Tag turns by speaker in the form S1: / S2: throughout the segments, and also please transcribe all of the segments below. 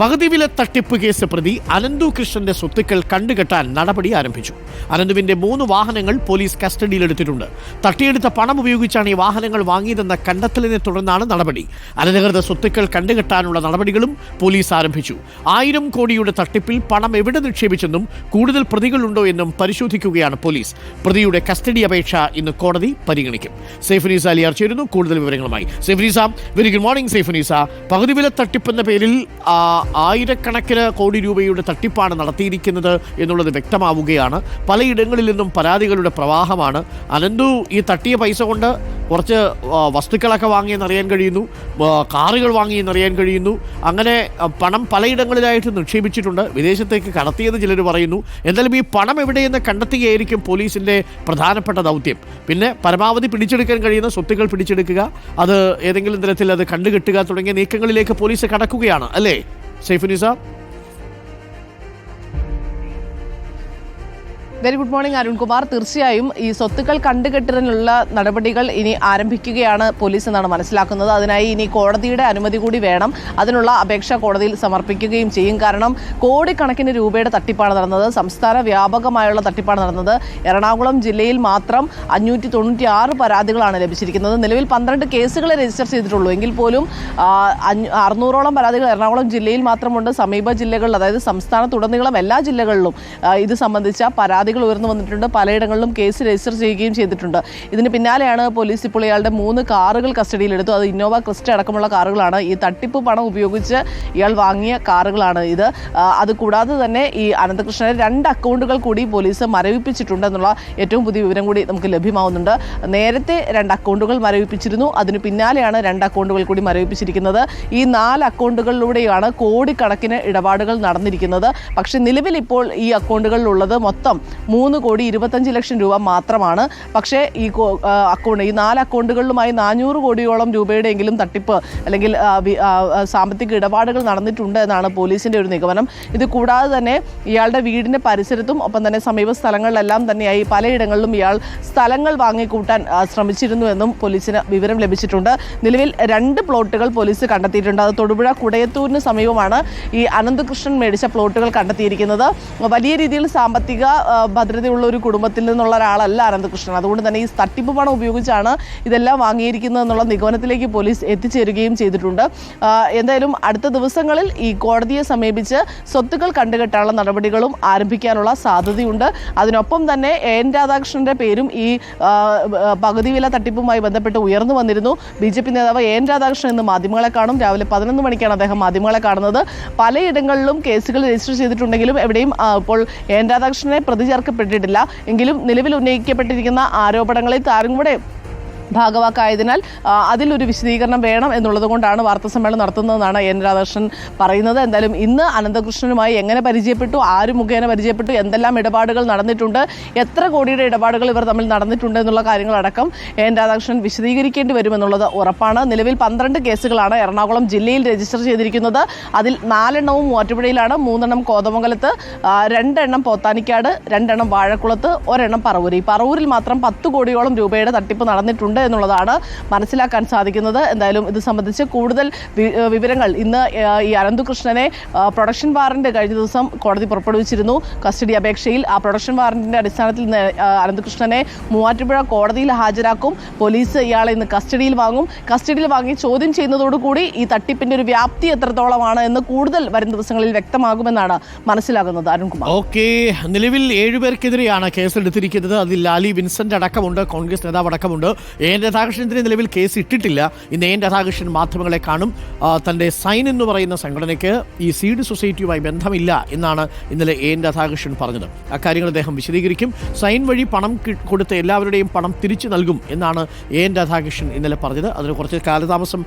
S1: പകുതി വില തട്ടിപ്പ് കേസ് പ്രതി അനന്തു കൃഷ്ണന്റെ സ്വത്തുക്കൾ കണ്ടുകെട്ടാൻ നടപടി ആരംഭിച്ചു. അനന്തുവിന്റെ മൂന്ന് വാഹനങ്ങൾ പോലീസ് കസ്റ്റഡിയിലെടുത്തിട്ടുണ്ട്. തട്ടിയെടുത്ത പണം ഉപയോഗിച്ചാണ് ഈ വാഹനങ്ങൾ വാങ്ങിയതെന്ന കണ്ടെത്തലിനെ തുടർന്നാണ് നടപടി. അനധികൃത സ്വത്തുക്കൾ കണ്ടുകെട്ടാനുള്ള നടപടികളും പോലീസ് ആരംഭിച്ചു. ആയിരം കോടിയുടെ തട്ടിപ്പിൽ പണം എവിടെ നിക്ഷേപിച്ചെന്നും കൂടുതൽ പ്രതികളുണ്ടോ എന്നും പരിശോധിക്കുകയാണ് പോലീസ്. പ്രതിയുടെ കസ്റ്റഡി അപേക്ഷ ഇന്ന് കോടതി പരിഗണിക്കും. സേഫനീസ അലി ചേരുന്നു. കൂടുതൽ വിവരങ്ങളുമായി Saifunisa very good morning Saifunisa പകുതി വില തട്ടിപ്പ് എന്ന പേരിൽ ആയിരക്കണക്കിന് കോടി രൂപയുടെ തട്ടിപ്പാണ് നടത്തിയിരിക്കുന്നത് എന്നുള്ളത് വ്യക്തമാവുകയാണ്. പലയിടങ്ങളിൽ നിന്നും പരാതികളുടെ പ്രവാഹമാണ്. അനന്തു ഈ തട്ടിയ പൈസ കൊണ്ട് കുറച്ച് വസ്തുക്കളൊക്കെ വാങ്ങിയെന്നറിയാൻ കഴിയുന്നു. കാറുകൾ വാങ്ങിയെന്നറിയാൻ കഴിയുന്നു. അങ്ങനെ പണം പലയിടങ്ങളിലായിട്ട് നിക്ഷേപിച്ചിട്ടുണ്ട്. വിദേശത്തേക്ക് കടത്തിയെന്ന് ചിലർ പറയുന്നു. എന്തായാലും ഈ പണം എവിടെയെന്ന് കണ്ടെത്തുകയായിരിക്കും പോലീസിന്റെ പ്രധാനപ്പെട്ട ദൗത്യം. പിന്നെ പരമാവധി പിടിച്ചെടുക്കാൻ കഴിയുന്ന സ്വത്തുക്കൾ പിടിച്ചെടുക്കുക. അത് ഏതെങ്കിലും തരത്തിൽ അത് കണ്ടുകെട്ടുക തുടങ്ങിയ നീക്കങ്ങളിലേക്ക് പോലീസ് കടക്കുകയാണ് അല്ലേ? Saifunisa
S2: very good morning Arunkumar തീർച്ചയായും ഈ സ്വത്തുക്കൾ കണ്ടുകെട്ടലിനുള്ള നടപടികൾ ഇനി ആരംഭിക്കുകയാണ് പോലീസ് എന്നാണ് മനസ്സിലാക്കുന്നത്. അതിനായി ഇനി കോടതിയുടെ അനുമതി കൂടി വേണം. അതിനുള്ള അപേക്ഷ കോടതിയിൽ സമർപ്പിക്കുകയും ചെയ്യും. കാരണം കോടിക്കണക്കിന് രൂപയുടെ തട്ടിപ്പാണ് നടന്നത്. സംസ്ഥാന വ്യാപകമായുള്ള തട്ടിപ്പാണ് നടന്നത്. എറണാകുളം ജില്ലയിൽ മാത്രം അഞ്ഞൂറ്റി തൊണ്ണൂറ്റി ആറ് പരാതികളാണ് ലഭിച്ചിരിക്കുന്നത്. നിലവിൽ പന്ത്രണ്ട് കേസുകളെ രജിസ്റ്റർ ചെയ്തിട്ടുള്ളൂ. എങ്കിൽ പോലും അറുന്നൂറോളം പരാതികൾ എറണാകുളം ജില്ലയിൽ മാത്രമുണ്ട്. സമീപ ജില്ലകളിൽ അതായത് സംസ്ഥാനത്തുടനീളം എല്ലാ ജില്ലകളിലും ഇത് സംബന്ധിച്ച പരാതികൾ ഉയർന്നു വന്നിട്ടുണ്ട്. പലയിടങ്ങളിലും കേസ് രജിസ്റ്റർ ചെയ്യുകയും ചെയ്തിട്ടുണ്ട്. ഇതിന് പിന്നാലെയാണ് പോലീസ് ഇപ്പോൾ ഇയാളുടെ മൂന്ന് കാറുകൾ കസ്റ്റഡിയിലെടുത്തു അത് ഇന്നോവ ക്രിസ്റ്റ അടക്കമുള്ള കാറുകളാണ്. ഈ തട്ടിപ്പ് പണം ഉപയോഗിച്ച് ഇയാൾ വാങ്ങിയ കാറുകളാണ് ഇത്. അതുകൂടാതെ തന്നെ ഈ അനന്തകൃഷ്ണനെ രണ്ട് അക്കൗണ്ടുകൾ കൂടി പോലീസ് മരവിപ്പിച്ചിട്ടുണ്ട് എന്നുള്ള ഏറ്റവും പുതിയ വിവരം കൂടി നമുക്ക് ലഭ്യമാവുന്നുണ്ട്. നേരത്തെ രണ്ട് അക്കൗണ്ടുകൾ മരവിപ്പിച്ചിരുന്നു. അതിന് പിന്നാലെയാണ് രണ്ട് അക്കൗണ്ടുകൾ കൂടി മരവിപ്പിച്ചിരിക്കുന്നത്. ഈ നാല് അക്കൗണ്ടുകളിലൂടെയാണ് കോടിക്കണക്കിന് ഇടപാടുകൾ നടന്നിരിക്കുന്നത്. പക്ഷേ നിലവിൽ ഇപ്പോൾ ഈ അക്കൗണ്ടുകളിലുള്ളത് മൊത്തം മൂന്ന് കോടി ഇരുപത്തഞ്ച് ലക്ഷം രൂപ മാത്രമാണ്. പക്ഷേ ഈ അക്കൗണ്ട് ഈ നാല് അക്കൗണ്ടുകളിലുമായി നാനൂറ് കോടിയോളം രൂപയുടെയെങ്കിലും തട്ടിപ്പ് അല്ലെങ്കിൽ സാമ്പത്തിക ഇടപാടുകൾ നടന്നിട്ടുണ്ട് എന്നാണ് പോലീസിന്റെ ഒരു നിഗമനം. ഇത് കൂടാതെ തന്നെ ഇയാളുടെ വീടിന്റെ പരിസരത്തും ഒപ്പം തന്നെ സമീപ സ്ഥലങ്ങളിലെല്ലാം തന്നെയായി പലയിടങ്ങളിലും ഇയാൾ സ്ഥലങ്ങൾ വാങ്ങിക്കൂട്ടാൻ ശ്രമിച്ചിരുന്നു എന്നും പോലീസിന് വിവരം ലഭിച്ചിട്ടുണ്ട്. നിലവിൽ രണ്ട് പ്ലോട്ടുകൾ പോലീസ് കണ്ടെത്തിയിട്ടുണ്ട്. അത് തൊടുപുഴ കുടയത്തൂരിന് സമീപമാണ് ഈ അനന്തകൃഷ്ണൻ മേടിച്ച പ്ലോട്ടുകൾ കണ്ടെത്തിയിരിക്കുന്നത്. വലിയ രീതിയിൽ സാമ്പത്തിക ഭദ്രതയുള്ള ഒരു കുടുംബത്തിൽ നിന്നുള്ള ഒരാളല്ല അനന്തകൃഷ്ണൻ. അതുകൊണ്ട് തന്നെ ഈ തട്ടിപ്പ് പണം ഉപയോഗിച്ചാണ് ഇതെല്ലാം വാങ്ങിയിരിക്കുന്നത് എന്നുള്ള നിഗമനത്തിലേക്ക് പോലീസ് എത്തിച്ചേരുകയും ചെയ്തിട്ടുണ്ട്. എന്തായാലും അടുത്ത ദിവസങ്ങളിൽ ഈ കോടതിയെ സമീപിച്ച് സ്വത്തുക്കൾ കണ്ടുകെട്ടാനുള്ള നടപടികളും ആരംഭിക്കാനുള്ള സാധ്യതയുണ്ട്. അതിനൊപ്പം തന്നെ എൻ രാധാകൃഷ്ണന്റെ പേരും ഈ പകുതി വില തട്ടിപ്പുമായി ബന്ധപ്പെട്ട് ഉയർന്നു വന്നിരുന്നു. ബി ജെ പി നേതാവ് എൻ രാധാകൃഷ്ണൻ ഇന്ന് മാധ്യമങ്ങളെ കാണും. രാവിലെ പതിനൊന്ന് മണിക്കാണ് അദ്ദേഹം മാധ്യമങ്ങളെ കാണുന്നത്. പലയിടങ്ങളിലും കേസുകൾ രജിസ്റ്റർ ചെയ്തിട്ടുണ്ടെങ്കിലും എവിടെയും ഇപ്പോൾ എൻ രാധാകൃഷ്ണനെ പ്രതി ചേർക്കപ്പെട്ടിട്ടില്ല. എങ്കിലും നിലവിൽ ഉന്നയിക്കപ്പെട്ടിരിക്കുന്ന ആരോപണങ്ങളെ താരം കൂടെ ഭാഗവാക്കായതിനാൽ അതിലൊരു വിശദീകരണം വേണം എന്നുള്ളത് കൊണ്ടാണ് വാർത്താ സമ്മേളനം നടത്തുന്നതെന്നാണ് എൻ രാധാകൃഷ്ണൻ പറയുന്നത്. എന്തായാലും ഇന്ന് അനന്തകൃഷ്ണനുമായി എങ്ങനെ പരിചയപ്പെട്ടു ആര് മുഖേന പരിചയപ്പെട്ടു എന്തെല്ലാം ഇടപാടുകൾ നടന്നിട്ടുണ്ട് എത്ര കോടിയുടെ ഇടപാടുകൾ ഇവർ തമ്മിൽ നടന്നിട്ടുണ്ട് എന്നുള്ള കാര്യങ്ങളടക്കം എൻ രാധാകൃഷ്ണൻ വിശദീകരിക്കേണ്ടി വരുമെന്നുള്ളത് ഉറപ്പാണ്. നിലവിൽ പന്ത്രണ്ട് കേസുകളാണ് എറണാകുളം ജില്ലയിൽ രജിസ്റ്റർ ചെയ്തിരിക്കുന്നത്. അതിൽ നാലെണ്ണവും മൂവാറ്റുപുഴയിലാണ് മൂന്നെണ്ണം കോതമംഗലത്ത് രണ്ടെണ്ണം പോത്താനിക്കാട് രണ്ടെണ്ണം വാഴക്കുളത്ത് ഒരെണ്ണം പറവൂർ. ഈ പറവൂരിൽ മാത്രം പത്ത് കോടിയോളം രൂപയുടെ തട്ടിപ്പ് നടന്നിട്ടുണ്ട്. എന്നുള്ളതാണ് മനസ്സിലാക്കാൻ സാധിക്കുന്നത്. എന്തായാലും ഇത് സംബന്ധിച്ച് കൂടുതൽ വിവരങ്ങൾ ഇന്ന് ഈ അനന്തുകൃഷ്ണനെ പ്രൊഡക്ഷൻ വാറന്റ് കഴിഞ്ഞ ദിവസം കോടതി പുറപ്പെടുവിച്ചിരുന്നു. കസ്റ്റഡി അപേക്ഷയിൽ ആ പ്രൊഡക്ഷൻ വാറന്റിന്റെ അടിസ്ഥാനത്തിൽ ഇന്ന്, അനന്തകൃഷ്ണനെ മൂവാറ്റുപുഴ കോടതിയിൽ ഹാജരാക്കും. പോലീസ് ഇയാളെ ഇന്ന് കസ്റ്റഡിയിൽ വാങ്ങും. കസ്റ്റഡിയിൽ വാങ്ങി ചോദ്യം ചെയ്യുന്നതോടുകൂടി ഈ തട്ടിപ്പിന്റെ ഒരു വ്യാപ്തി എത്രത്തോളമാണ് എന്ന് കൂടുതൽ വരും ദിവസങ്ങളിൽ വ്യക്തമാകുമെന്നാണ് മനസ്സിലാകുന്നത് അരുൺകുമാർ.
S1: ഓക്കെ നിലവിൽ ഏഴുപേർക്കെതിരെയാണ് കേസെടുത്തിരിക്കുന്നത്. അതിൽ ലാലി വിൻസെന്റ് അടക്കമുണ്ട് കോൺഗ്രസ് നേതാവ് അടക്കമുണ്ട്. എൻ രാധാകൃഷ്ണനെതിരെ നിലവിൽ കേസ് ഇട്ടിട്ടില്ല. ഇന്ന് എൻ രാധാകൃഷ്ണൻ മാധ്യമങ്ങളെ കാണും. തന്റെ സൈൻ എന്ന് പറയുന്ന സംഘടനയ്ക്ക് ഈ സീഡ് സൊസൈറ്റിയുമായി ബന്ധമില്ല എന്നാണ് ഇന്നലെ എ എൻ രാധാകൃഷ്ണൻ പറഞ്ഞത്. അക്കാര്യങ്ങൾ അദ്ദേഹം വിശദീകരിക്കും. സൈൻ വഴി പണം കൊടുത്ത എല്ലാവരുടെയും പണം തിരിച്ചു നൽകും എന്നാണ് എ എൻ രാധാകൃഷ്ണൻ ഇന്നലെ പറഞ്ഞത്. അതിന് കുറച്ച് കാലതാമസം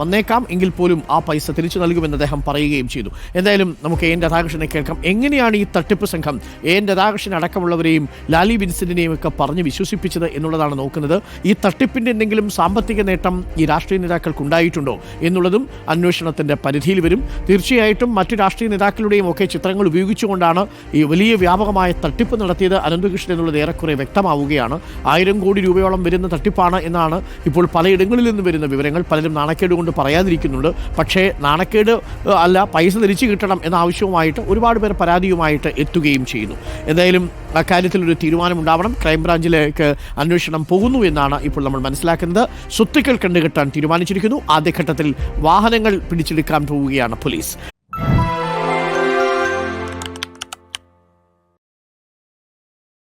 S1: വന്നേക്കാം. എങ്കിൽ പോലും ആ പൈസ തിരിച്ചു നൽകുമെന്ന് അദ്ദേഹം പറയുകയും ചെയ്തു. എന്തായാലും നമുക്ക് എ എൻ രാധാകൃഷ്ണനെ കേൾക്കാം. എങ്ങനെയാണ് ഈ തട്ടിപ്പ് സംഘം എ എൻ രാധാകൃഷ്ണൻ അടക്കമുള്ളവരെയും ലാലി വിൻസെന്റിനെയും ഒക്കെ പറഞ്ഞ് വിശ്വസിപ്പിച്ചത് എന്നുള്ളതാണ് നോക്കുന്നത്. ഈ തട്ടിപ്പിന്റെ എന്തെങ്കിലും സാമ്പത്തിക നേട്ടം ഈ രാഷ്ട്രീയ നേതാക്കൾക്ക് ഉണ്ടായിട്ടുണ്ടോ എന്നുള്ളതും അന്വേഷണത്തിന്റെ പരിധിയിൽ വരും. തീർച്ചയായിട്ടും മറ്റു രാഷ്ട്രീയ നേതാക്കളുടെയും ഒക്കെ ചിത്രങ്ങൾ ഉപയോഗിച്ചുകൊണ്ടാണ് ഈ വലിയ വ്യാപകമായ തട്ടിപ്പ് നടത്തിയത്. അനന്തകൃഷ്ണൻ എന്നുള്ളത് ഏറെക്കുറെ വ്യക്തമാവുകയാണ്. ആയിരം കോടി രൂപയോളം വരുന്ന തട്ടിപ്പാണ് എന്നാണ് ഇപ്പോൾ പലയിടങ്ങളിൽ നിന്ന് വരുന്ന വിവരങ്ങൾ. പലരും നാണക്കേട് കൊണ്ട് പറയാതിരിക്കുന്നുണ്ട്. പക്ഷേ നാണക്കേട് അല്ല പൈസ തിരിച്ചു കിട്ടണം എന്ന ആവശ്യവുമായിട്ട് ഒരുപാട് പേർ പരാതിയുമായിട്ട് എത്തുകയും ചെയ്യുന്നു. എന്തായാലും അക്കാര്യത്തിൽ ഒരു തീരുമാനമുണ്ടാവണം. ക്രൈംബ്രാഞ്ചിലേക്ക് അന്വേഷണം പോകുന്നു എന്നാണ് ഇപ്പോൾ നമ്മൾ മനസ്സിലാക്കുന്നത്. സ്വത്തുക്കൾ കണ്ടുകെട്ടാൻ തീരുമാനിച്ചിരിക്കുന്നു. ആദ്യഘട്ടത്തിൽ വാഹനങ്ങൾ പിടിച്ചെടുക്കാൻ പോവുകയാണ് പോലീസ്.